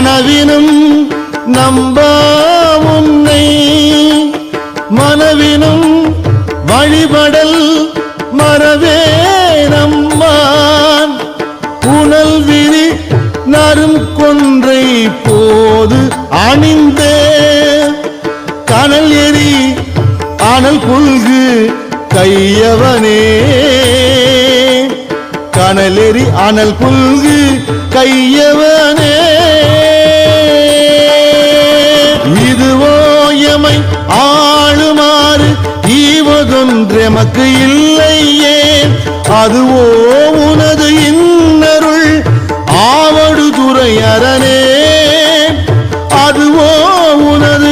கனவினும் நம்பா உன்னை. மனவினும் வழிபடல் மறவே நம்மான் புனல் விரி நரும் கொன்றை போது அணிந்தே. கனல் எரி அனல் புல்கு கையவனே. கனலெறி அனல் புல்கு கையவனே. ஆளுமாறு ஈவதொன்றெமக்கு இல்லையே. அதுவோ உனது இன்னருள் ஆவடு துறை அரணே